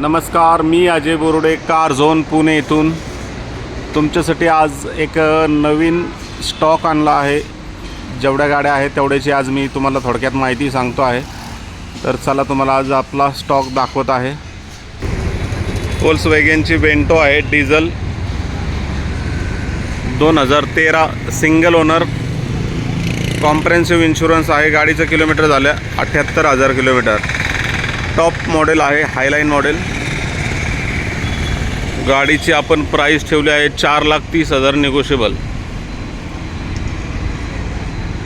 नमस्कार मी Ajay Borude car zone Pune इथून. तुमच्यासाठी आज एक नवीन स्टॉक आणला आहे. जेवढ्या गाड्या आहेत तेवढ्याची आज मी तुम्हाला थोडक्यात माहिती सांगतो आहे. तर चला तुम्हाला आज आपला स्टॉक दाखवत आहे. फोल्स वॅगनची वेंटो आहे डिझल दोन हजार तेरा सिंगल ओनर कॉम्प्रेन्सिव्ह इन्शुरन्स आहे. गाडीचं किलोमीटर झालं अठ्ठ्याहत्तर हजार किलोमीटर. टॉप मॉडेल आहे हायलाईन मॉडेल गाडीची आपण प्राईस ठेवली आहे चार लाख तीस हजार निगोशिएबल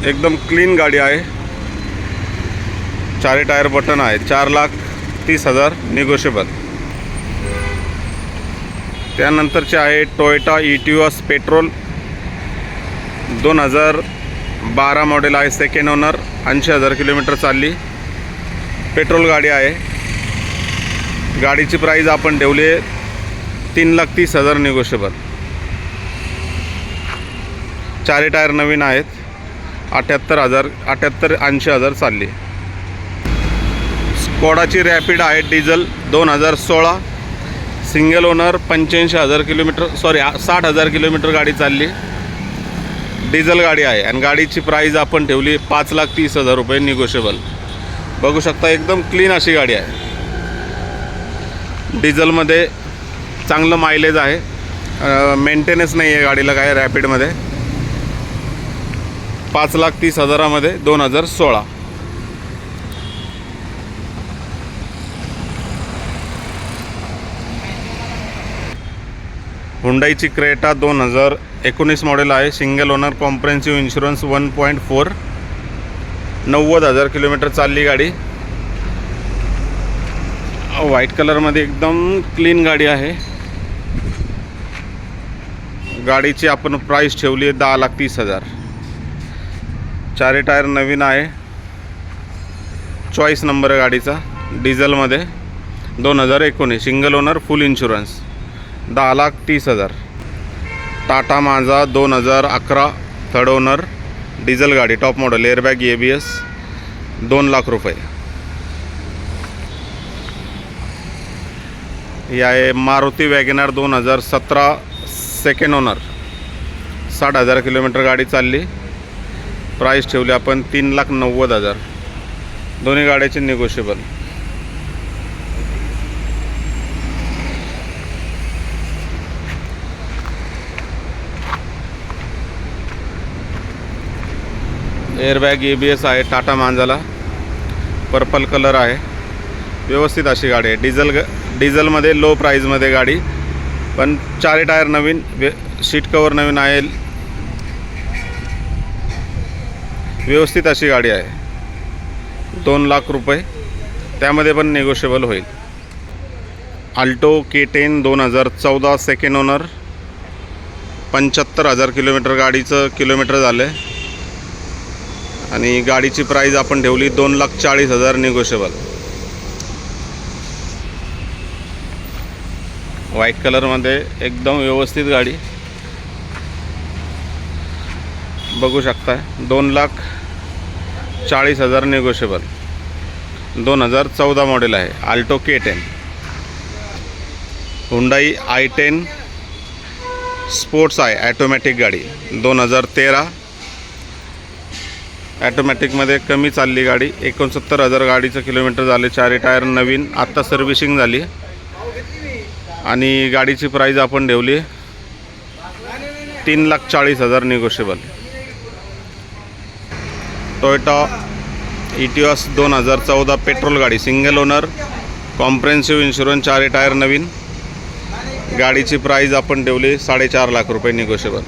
एकदम क्लीन गाडी आहे. चारी टायर बटन आहे चार लाख तीस हजार निगोशिएबल त्यानंतरचे आहे टोयोटा इटिओस पेट्रोल दोन हजार बारा मॉडेल आहे सेकंड ओनर ऐंशी हजार किलोमीटर चालली. पेट्रोल गाडी आहे. गाडीची प्राईज आपण ठेवली आहे तीन लाख तीस हजार निगोशिएबल. चारी टायर नवीन आहेत. अठ्याहत्तर हजार अठ्याहत्तर ऐंशी हजार चालली स्कोडाची रॅपिड आहे डिझल दोन हजार सोळा. सिंगल ओनर पंच्याऐंशी हजार किलोमीटर सॉरी साठ हजार किलोमीटर गाडी चालली. डिझेल गाडी आहे आणि गाडीची प्राईज आपण ठेवली पाच लाख तीस हजार रुपये निगोशिएबल. बघू शकता एकदम क्लीन अशी गाडी आहे. डिझेलमध्ये चांगलं मायलेज आहे. मेंटेनन्स नाही आहे गाडीला काय रॅपिडमध्ये पाच लाख तीस हजारामध्ये दोन हजार सोळा. हुंडाईची क्रेटा दोन हजार एकोणीस मॉडेल आहे. Single owner comprehensive insurance one point four नव्वद हजार किलोमीटर चालली गाडी. व्हाईट कलरमध्ये एकदम क्लीन गाडी आहे. गाडीची आपण प्राईस ठेवली आहे दहा लाख तीस हजार. चारी टायर नवीन आहे. चॉईस नंबर आहे गाडीचा डिझेलमध्ये दोन हजार एकोणीस सिंगल ओनर फुल इन्शुरन्स दहा लाख तीस हजार. टाटा माझा दोन हजार अकरा थर्ड ओनर डिझेल गाडी top model airbag A B S दोन लाख रुपये. ही आहे मारुती वॅगनार दोन हजार सतरा सेकंड ओनर साठ हजार किलोमीटर गाडी चालली. प्राईस ठेवली आपण तीन लाख नव्वद हजार. दोन्ही गाड्याचे negotiable airbag A B S आहे टाटा मांजाला पर्पल कलर आहे. व्यवस्थित अशी गाडी आहे. डिझेल ग डिझेलमध्ये लो प्राईजमध्ये गाडी. पण चारी टायर नवीन वे सीट कवर नवीन आहे. व्यवस्थित अशी गाडी आहे. दोन लाख रुपये. त्यामध्ये पण निगोशिएबल होईल. आल्टो के टेन दोन हजार चौदा सेकंड ओनर पंच्याहत्तर हजार किलोमीटर गाडीचं किलोमीटर झालं आहे आणि गाडीची प्राईज आपण ठेवली दोन लाख चाळीस हजार निगोशिएबल व्हाईट कलरमध्ये एकदम व्यवस्थित गाडी. बघू शकताय दोन लाख चाळीस हजार निगोशिएबल दोन हजार चौदा मॉडेल आहे Alto K ten Hyundai i ten sports आहे ॲटोमॅटिक गाडी. दोन हजार तेरा ॲटोमॅटिकमध्ये कमी चालली गाडी. एकोणसत्तर हजार गाडीचं किलोमीटर झाले. चारही टायर नवीन. आत्ता सर्व्हिसिंग झाली. आणि गाडीची प्राईज आपण ठेवली तीन लाख चाळीस हजार निगोशिएबल टोयोटा इटिओस दोन हजार चौदा पेट्रोल गाडी. सिंगल ओनर कॉम्प्रेन्सिव्ह इन्शुरन्स चारही टायर नवीन. गाडीची प्राईज आपण ठेवली साडेचार लाख रुपये निगोशिएबल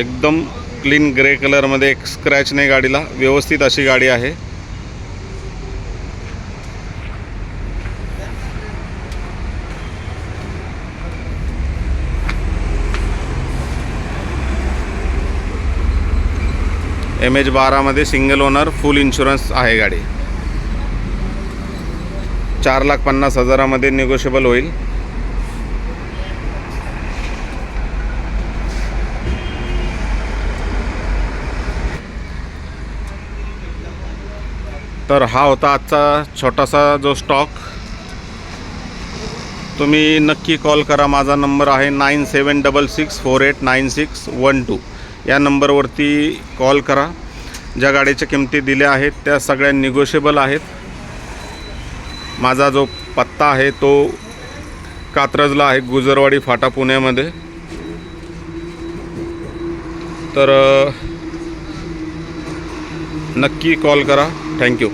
एकदम क्लीन ग्रे कलरमध्ये एक स्क्रॅच नाही गाडीला व्यवस्थित अशी गाडी आहे. एम एच बारामध्ये सिंगल ओनर फुल इन्शुरन्स आहे गाडी. चार लाख पन्नास हजारामध्ये निगोशिएबल होईल. तर हा होता आजचा छोटासा जो स्टॉक. तुम्ही नक्की कॉल करा माझा नंबर आहे nine seven double six four eight nine six one two. या नंबरवरती कॉल करा. ज्या गाडीच्या किमती दिल्या आहेत त्या सगळ्या निगोशिएबल आहेत. माझा जो पत्ता आहे तो कात्रजला आहे गुजरवाडी फाटा पुण्यामध्ये. तर नक्की कॉल करा. Thank you